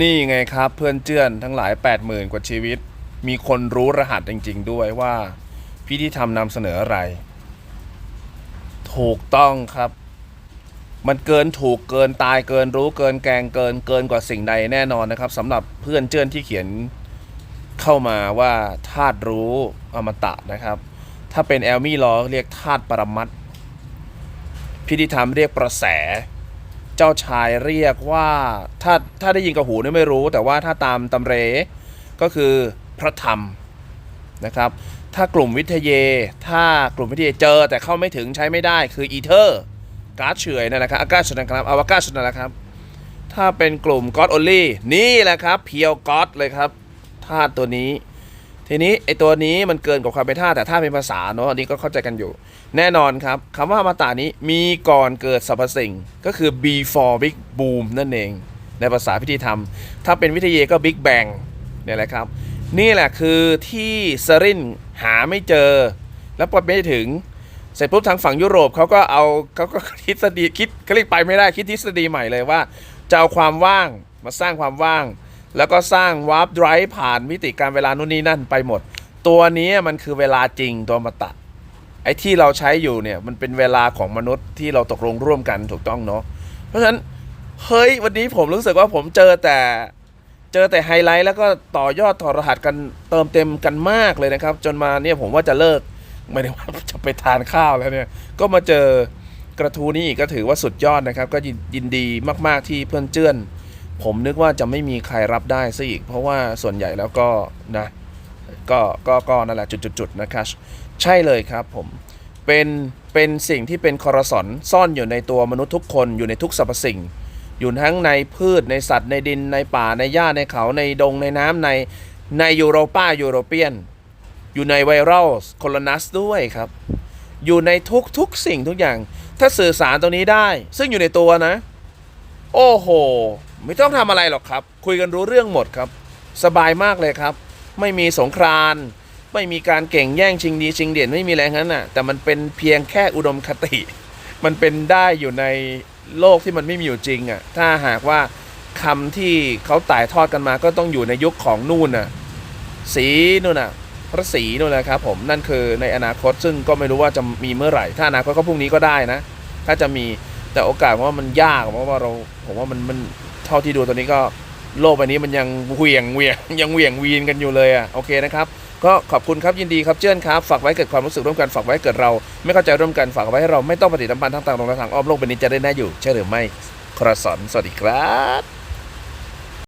นี่ไงครับเพื่อนเจื้อนทั้งหลาย 80,000 กว่าชีวิต มีคนรู้รหัสจริง ๆ ด้วยว่า พี่ที่ทำนำเสนออะไร ถูกต้องครับ มันเกินถูกเกินตายเกินรู้เกินแกงเกินเกินกว่าสิ่งใดแน่นอนนะครับสำหรับเพื่อนเจื้อนที่เขียนเข้ามาว่าธาตุรู้อมตะนะครับ ถ้าเป็นแอลมี่ลอเรียกธาตุปรมัตพิธีธรรมเรียกประแส เจ้าชายเรียกว่าถ้าถ้าได้ยินกับหูนี่ไม่รู้ แต่ว่าถ้าตามตำเรก็คือพระธรรมนะครับ ถ้ากลุ่มวิทยถ้ากลุ่มวิทยเจอแต่เข้าไม่ถึงใช้ไม่ได้คืออีเทอร์การ์ดเฉยนั่นแหละครับอากาศนะครับอวกาศนั่นแหละครับ ถ้าเป็นกลุ่ม God Only นี่แหละครับเพียวก็อดเลยครับธาตุตัวนี้ ทีนี้ไอตัวนี้มันเกินกว่าความเป็นธาตุแต่ถ้าเป็นภาษาเนอะอันนี้ก็เข้าใจกันอยู่ แน่นอนครับคำว่าอมตะนี้มีก่อนเกิดสรรพสิ่ง ก็คือ before big boom นั่นเอง ในภาษาพิธีธรรม ถ้าเป็นวิทยาก็ big bang เนี่ยแหละครับ นี่แหละคือที่สรินหาไม่เจอ แล้วพอไม่ถึง เสร็จปุ๊บทางฝั่งยุโรปเขาก็เอาเขาก็คิดทฤษฎีคิดเขาเรียกไปไม่ได้คิดทฤษฎีใหม่เลยว่าจะเอาความว่างมาสร้างความว่าง แล้วก็สร้างวาร์ปไดรฟ์ผ่านมิติการเวลานู่นนี่นั่นไปหมด ตัวนี้มันคือเวลาจริงตัวมาตะไอ้ที่เราใช้อยู่เนี่ยมันเป็นเวลาของมนุษย์ที่เราตกลงร่วมกันถูกต้องเนาะเพราะฉะนั้นเฮ้ยวันนี้ผมรู้สึกว่าผมเจอแต่เจอแต่ไฮไลท์แล้วก็ต่อยอดถอดรหัสกันเติมเต็มกันมากเลยนะครับ จนมาเนี่ยผมว่าจะเลิกไม่ได้ว่าจะไปทานข้าวแล้วเนี่ยก็มาเจอกระทู้นี้อีกก็ถือว่าสุดยอดนะครับ ก็ยินดีมาก ๆที่เพื่อนเจื้อน ผมนึกว่าจะไม่มีใครรับได้ซะอีก เพราะว่าส่วนใหญ่แล้วก็นะก็ก็ก็นั่นแหละจุดๆๆนะครับใช่เลยครับผมเป็นเป็นสิ่งที่เป็นคอร์สอนซ่อนอยู่ในตัวมนุษย์ทุกคนอยู่ในทุกสรรพสิ่ง อยู่ทั้งในพืชในสัตว์ในดินในป่าในหญ้าในเขาในดงในน้ำในในยูโรป้ายูโรเปียน อยู่ในไวรัลโคโลนัสด้วยครับ อยู่ในทุกทุกสิ่งทุกอย่าง ถ้าสื่อสารตรงนี้ได้ ซึ่งอยู่ในตัวนะ โอ้โห ไม่ต้องทำอะไรหรอกครับ คุยกันรู้เรื่องหมดครับ สบายมากเลยครับ ไม่มีสงครามไม่มีการเก่งแย่งชิงดีชิงเด่นไม่มีอะไรงนั้นน่ะ แต่มันเป็นเพียงแค่อุดมคติ มันเป็นได้อยู่ในโลกที่มันไม่มีอยู่จริงอะถ้าหากว่าคำที่เขาต่ายทอดกันมาก็ต้องอยู่ในยุคของนู่นน่ะสีนู่นน่ะพระศรีนู่นนะครับผมนั่นคือในอนาคตซึ่งก็ไม่รู้ว่าจะมีเมื่อไหร่ ถ้าอนาคตก็พรุ่งนี้ก็ได้นะ ถ้าจะมี แต่โอกาสว่ามันยากเพราะว่าเราผมว่ามันมันเท่าที่ดูตอนนี้ก็โลกใบนี้มันยังเหวี่ยงเหวี่ยงยังเหวี่ยงวีนกันอยู่เลยอะโอเคนะครับก็ขอบคุณครับยินดีครับเจิ้นครับฝากไว้เกิดความรู้สึกร่วมกันฝากไว้เกิดเรา ไม่เข้าใจร่วมกันฝากไว้ให้เราไม่ต้องปฏิสัมพันธ์ทางต่างตรงและทางอ้อมโลกใบนี้จะได้แน่อยู่ใช่หรือไม่ครสอนสวัสดีครับ